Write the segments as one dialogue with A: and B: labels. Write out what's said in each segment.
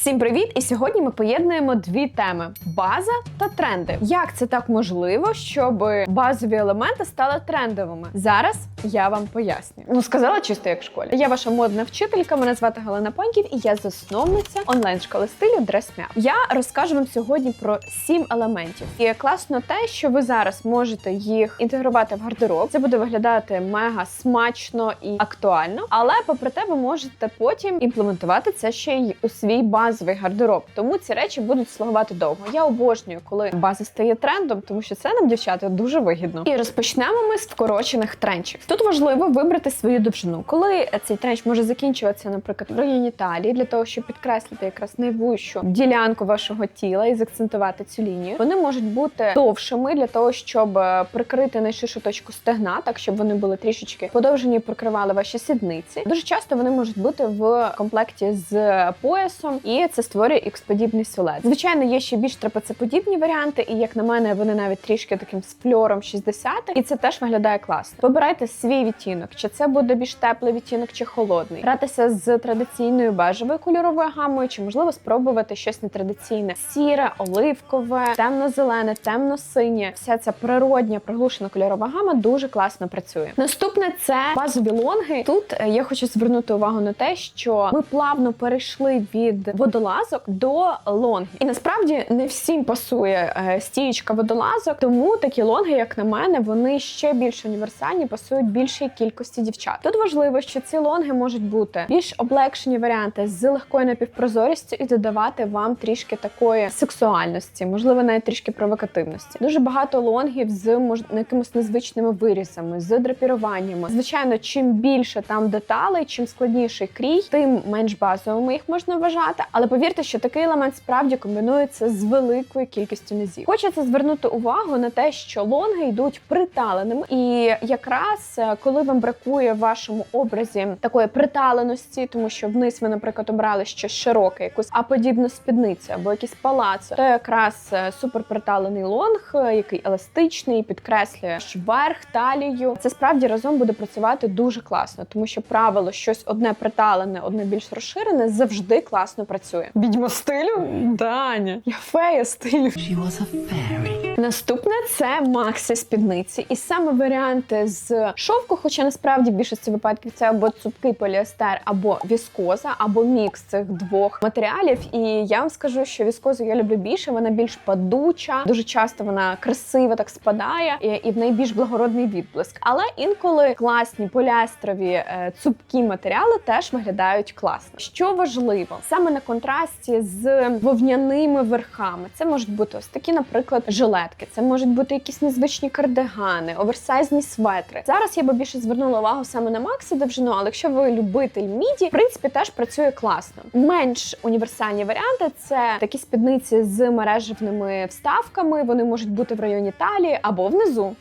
A: Всім привіт! І сьогодні ми поєднуємо дві теми: база та тренди. Як це так можливо, щоб базові елементи стали трендовими? Зараз я вам поясню. Ну сказала чисто як в школі. Я ваша модна вчителька. Мене звати Галина Паньків, і я засновниця онлайн школи стилю Dress Я розкажу вам сьогодні про сім елементів. І класно те, що ви зараз можете їх інтегрувати в гардероб. Це буде виглядати мега смачно і актуально. Але попри те, ви можете потім імплементувати це ще й у свій базовий гардероб. Тому ці речі будуть слугувати довго. Я обожнюю, коли база стає трендом, тому що це нам дівчата дуже вигідно. І розпочнемо ми з вкорочених тренчів. Тут важливо вибрати свою довжину. Коли цей тренч може закінчуватися, наприклад, в районі талії, для того, щоб підкреслити якраз найвищу ділянку вашого тіла і закцентувати цю лінію. Вони можуть бути довшими для того, щоб е, прикрити найширшу точку стегна, так щоб вони були трішечки подовжені, прикривали ваші сідниці. Дуже часто вони можуть бути в комплекті з поясом, і це створює ікс-подібний силует. Звичайно, є ще більш трапецеподібні варіанти, і як на мене, вони навіть трішки таким з фльором 60 і це теж виглядає класно. Вибирайте свій відтінок, чи це буде більш теплий відтінок, чи холодний. Гратися з традиційною бежевою кольоровою гамою, чи можливо спробувати щось нетрадиційне: сіре, оливкове, темно-зелене, темно-синє. Вся ця природня приглушена кольорова гама дуже класно працює. Наступне це базові лонги. Тут е, я хочу звернути увагу на те, що ми плавно перейшли від водолазок до лонгів. І насправді не всім пасує е, стієчка водолазок, тому такі лонги, як на мене, вони ще більш універсальні, пасують більшій кількості дівчат. Тут важливо, що ці лонги можуть бути більш облегшені варіанти з легкою напівпрозорістю і додавати вам трішки такої сексуальності, можливо, навіть трішки провокативності. Дуже багато лонгів з мож... якимось незвичними вирізами, з драпіруваннями. Звичайно, чим більше там деталей, чим складніший крій, тим менш базовими їх можна вважати. Але повірте, що такий елемент справді комбінується з великою кількістю низів. Хочеться звернути увагу на те, що лонги йдуть приталеними, і якраз е, коли вам бракує в вашому образі такої приталеності, тому що вниз ви, наприклад, обрали щось широке, якусь аподібну спідницю або якийсь палацо, то якраз е, супер приталений лонг, е, який еластичний, підкреслює верх, талію. Це справді разом буде працювати дуже класно, тому що правило щось одне приталене, одне більш розширене завжди класно працює. Відьма стилю? Даня. Я фея стилю.
B: She was a fairy.
A: Наступне це макси спідниці, і саме варіанти з шовку, хоча насправді в більшості випадків це або цупкий поліестер, або віскоза, або мікс цих двох матеріалів. І я вам скажу, що віскозу я люблю більше, вона більш падуча, дуже часто вона красиво так спадає, і, і в неї більш благородний відблиск. Але інколи класні поліестрові е, цупкі матеріали теж виглядають класно. Що важливо, саме на контрасті з вовняними верхами, це можуть бути ось такі, наприклад, жилетки, це можуть бути якісь незвичні кардигани, оверсайзні светри. Зараз я би більше звернула увагу саме на Макси довжину, але якщо ви любитель міді, в принципі, теж працює класно. Менш універсальні варіанти це такі спідниці з мережевними вставками. Вони можуть бути в районі талії або внизу.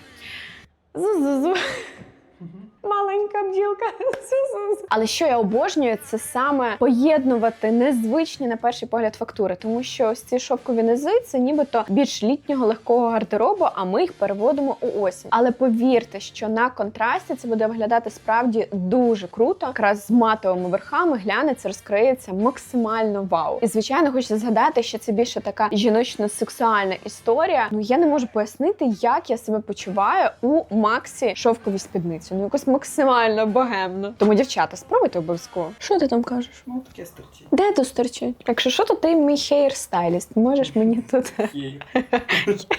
A: Зу-зу-зу. Маленька бджілка. Але що я обожнюю, це саме поєднувати незвичні на перший погляд фактури, тому що ось ці шовкові низи це нібито більш літнього легкого гардеробу, а ми їх переводимо у осінь. Але повірте, що на контрасті це буде виглядати справді дуже круто. Якраз з матовими верхами глянець розкриється максимально вау. І звичайно, хочеться згадати, що це більше така жіночно-сексуальна історія. Ну я не можу пояснити, як я себе почуваю у Максі шовковій спідниці. Ну якось максимально богемно. Тому, дівчата, спробуйте обов'язково. Що ти там кажеш?
B: Ну, таке стерчить.
A: Де тут стерчить? Якщо що, то ти мій хейрстайліст. Можеш мені тут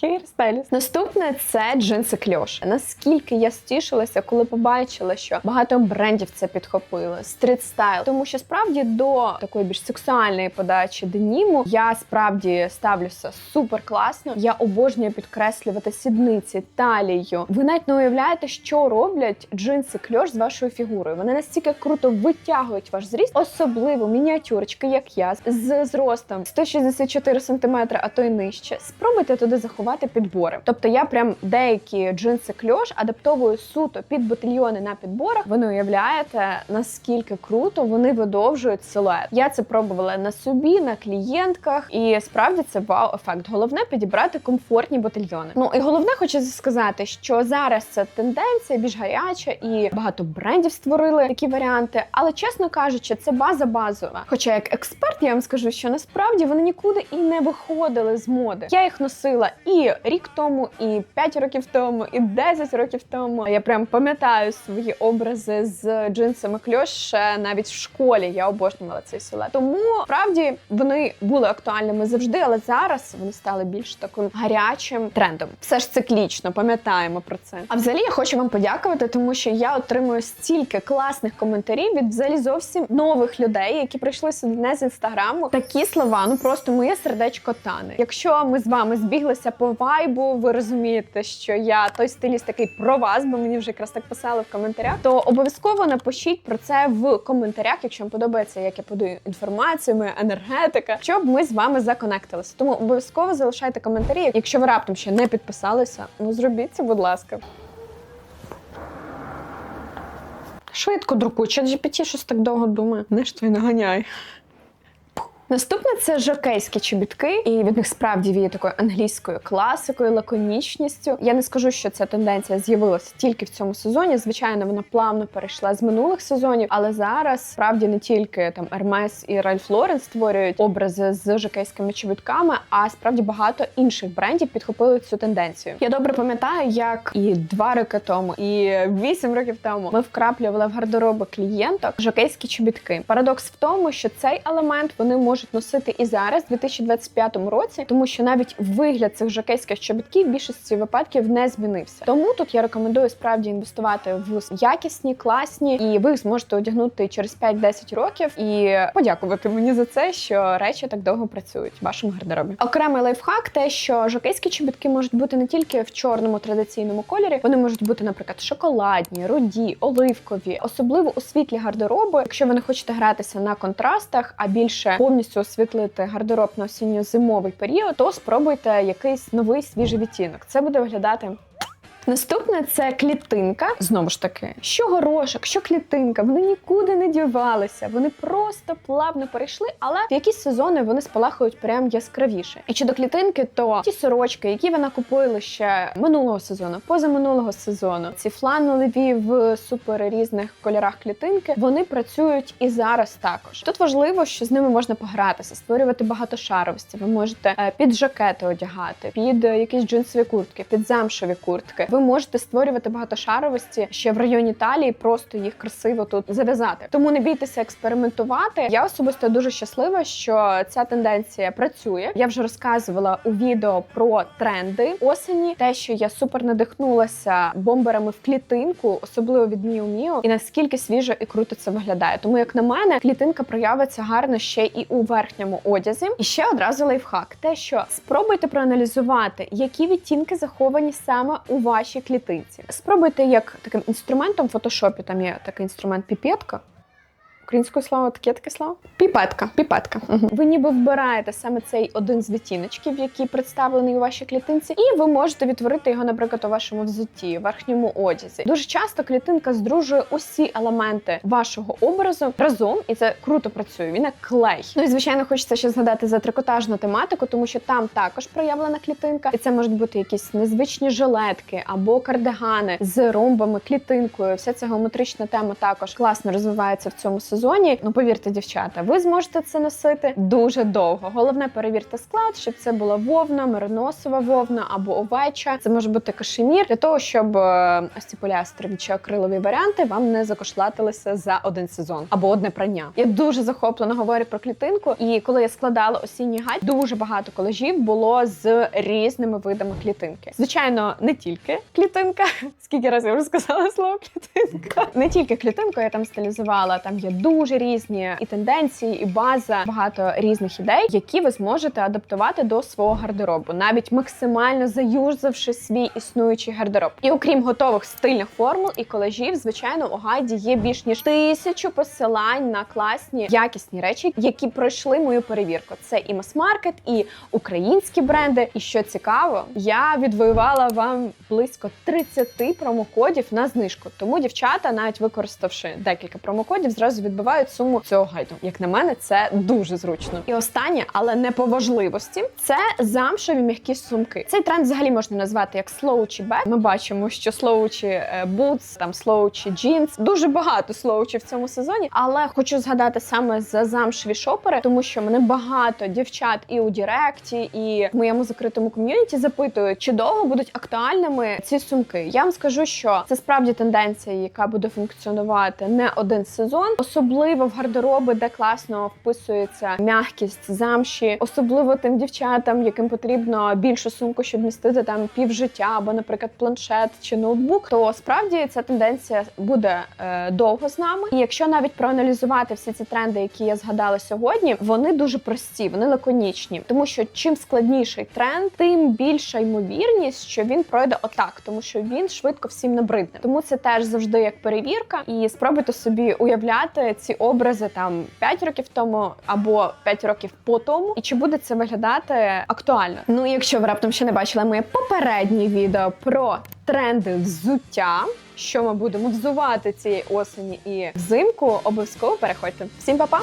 A: хейрстайліст. Наступне це джинси кльош. Наскільки я стішилася, коли побачила, що багато брендів це підхопили, стріт стайл. Тому що справді до такої більш сексуальної подачі деніму я справді ставлюся супер класно. Я обожнюю підкреслювати сідниці, талію. Ви навіть не уявляєте, що роблять джинси кльош з вашою фігурою. Вони настільки круто витягують ваш зріст, особливо мініатюрочки, як я, з зростом 164 см, а то й нижче. Спробуйте туди заховати підбори. Тобто я прям деякі джинси кльош адаптовую суто під ботильйони на підборах. Ви не уявляєте, наскільки круто вони видовжують силует. Я це пробувала на собі, на клієнтках, і справді це вау-ефект. Головне підібрати комфортні ботильйони. Ну і головне, хочу сказати, що зараз це тенденція більш гаряча, і багато брендів створили такі варіанти. Але чесно кажучи, це база базова. Хоча як експерт, я вам скажу, що насправді вони нікуди і не виходили з моди. Я їх носила і рік тому, і 5 років тому, і 10 років тому. Я прям пам'ятаю свої образи з джинсами кльош ще навіть в школі. Я обожнювала цей силует. Тому справді вони були актуальними завжди, але зараз вони стали більш таким гарячим трендом. Все ж циклічно, пам'ятаємо про це. А взагалі я хочу вам подякувати, тому що я отримую стільки класних коментарів від взагалі зовсім нових людей, які прийшли сюди не з інстаграму. Такі слова, ну просто моє сердечко тане. Якщо ми з вами збіглися по вайбу, ви розумієте, що я той стиліст такий про вас, бо мені вже якраз так писали в коментарях. То обов'язково напишіть про це в коментарях, якщо вам подобається, як я подаю інформацію, моя енергетика, щоб ми з вами законектилися. Тому обов'язково залишайте коментарі. Якщо ви раптом ще не підписалися, ну зробіть це, будь ласка. Швидко друкуй, чат GPT щось так довго думає. Не ж той наганяй. Наступне це жокейські чобітки, і від них справді віє такою англійською класикою, лаконічністю. Я не скажу, що ця тенденція з'явилася тільки в цьому сезоні. Звичайно, вона плавно перейшла з минулих сезонів, але зараз справді не тільки там Hermes і Ralph Lauren створюють образи з жокейськими чобітками, а справді багато інших брендів підхопили цю тенденцію. Я добре пам'ятаю, як і два роки тому, і вісім років тому ми вкраплювали в гардероби клієнток жокейські чобітки. Парадокс в тому, що цей елемент вони можуть носити і зараз, в 2025 році, тому що навіть вигляд цих жокейських чобітків в більшості випадків не змінився. Тому тут я рекомендую справді інвестувати в якісні, класні, і ви їх зможете одягнути через 5-10 років і подякувати мені за це, що речі так довго працюють в вашому гардеробі. Окремий лайфхак, те, що жокейські чобітки можуть бути не тільки в чорному традиційному кольорі, вони можуть бути, наприклад, шоколадні, руді, оливкові, особливо у світлі гардеробу. Якщо ви не хочете гратися на контрастах, а більше повністю освітлити гардероб на осінньо-зимовий період, то спробуйте якийсь новий свіжий відтінок. Це буде виглядати. Наступне це клітинка. Знову ж таки, що горошок, що клітинка, вони нікуди не дівалися. Вони просто плавно перейшли, але в якісь сезони вони спалахують прям яскравіше. І щодо клітинки, то ті сорочки, які ви накупили ще минулого сезону, позаминулого сезону, ці фланелеві в супер різних кольорах клітинки, вони працюють і зараз також. Тут важливо, що з ними можна погратися, створювати багатошаровості. Ви можете е, під жакети одягати, під е, якісь джинсові куртки, під замшові куртки. Ви можете створювати багатошаровості ще в районі талії, просто їх красиво тут зав'язати. Тому не бійтеся експериментувати. Я особисто дуже щаслива, що ця тенденція працює. Я вже розказувала у відео про тренди осені, те, що я супер надихнулася бомберами в клітинку, особливо від Miu Miu, і наскільки свіжо і круто це виглядає. Тому, як на мене, клітинка проявиться гарно ще і у верхньому одязі. І ще одразу лайфхак: те, що спробуйте проаналізувати, які відтінки заховані саме у вашій клітинці. Спробуйте як таким інструментом в фотошопі. Там є такий інструмент піпетка. Українською слово таке таке слово? Піпетка. Піпетка. Угу. Ви ніби вбираєте саме цей один з відтіночків, який представлений у вашій клітинці, і ви можете відтворити його, наприклад, у вашому взутті, верхньому одязі. Дуже часто клітинка здружує усі елементи вашого образу разом, і це круто працює. Він як клей. Ну і звичайно, хочеться ще згадати за трикотажну тематику, тому що там також проявлена клітинка, і це можуть бути якісь незвичні жилетки або кардигани з ромбами, клітинкою. Вся ця геометрична тема також класно розвивається в цьому сезоні. Ну повірте, дівчата, ви зможете це носити дуже довго. Головне перевірте склад, щоб це була вовна, мериносова вовна або овеча. Це може бути кашемір для того, щоб е, ось ці поліастрові чи акрилові варіанти вам не закошлатилися за один сезон або одне прання. Я дуже захоплено говорю про клітинку, і коли я складала осінній гайд, дуже багато колежів було з різними видами клітинки. Звичайно, не тільки клітинка. Скільки разів я вже сказала слово клітинка? Не тільки клітинку я там стилізувала. Там є дуже різні і тенденції, і база, багато різних ідей, які ви зможете адаптувати до свого гардеробу, навіть максимально заюзавши свій існуючий гардероб. І окрім готових стильних формул і колажів, звичайно, у гайді є більш ніж тисячу посилань на класні якісні речі, які пройшли мою перевірку. Це і мас-маркет, і українські бренди. І що цікаво, я відвоювала вам близько 30 промокодів на знижку. Тому дівчата, навіть використавши декілька промокодів, зразу відбивають суму цього гайду. Як на мене, це дуже зручно. І останнє, але не по важливості, це замшеві м'які сумки. Цей тренд взагалі можна назвати як слоучі бек. Ми бачимо, що слоучі бутс, там слоучі джинс. Дуже багато слоучі в цьому сезоні. Але хочу згадати саме за замшеві шопери, тому що мене багато дівчат і у Діректі, і в моєму закритому ком'юніті запитують, чи довго будуть актуальними ці сумки. Я вам скажу, що це справді тенденція, яка буде функціонувати не один сезон, особливо в гардероби, де класно вписується м'якість замші, особливо тим дівчатам, яким потрібно більшу сумку, щоб містити там півжиття, або, наприклад, планшет чи ноутбук. То справді ця тенденція буде е, довго з нами. І якщо навіть проаналізувати всі ці тренди, які я згадала сьогодні, вони дуже прості, вони лаконічні, тому що чим складніший тренд, тим більша ймовірність, що він пройде отак, тому що він швидко всім набридне. Тому це теж завжди як перевірка. І спробуйте собі уявляти ці образи там 5 років тому або 5 років по тому, і чи буде це виглядати актуально. Ну, якщо ви раптом ще не бачили моє попереднє відео про тренди взуття. Що ми будемо взувати цієї осені і взимку, обов'язково переходьте. Всім па-па!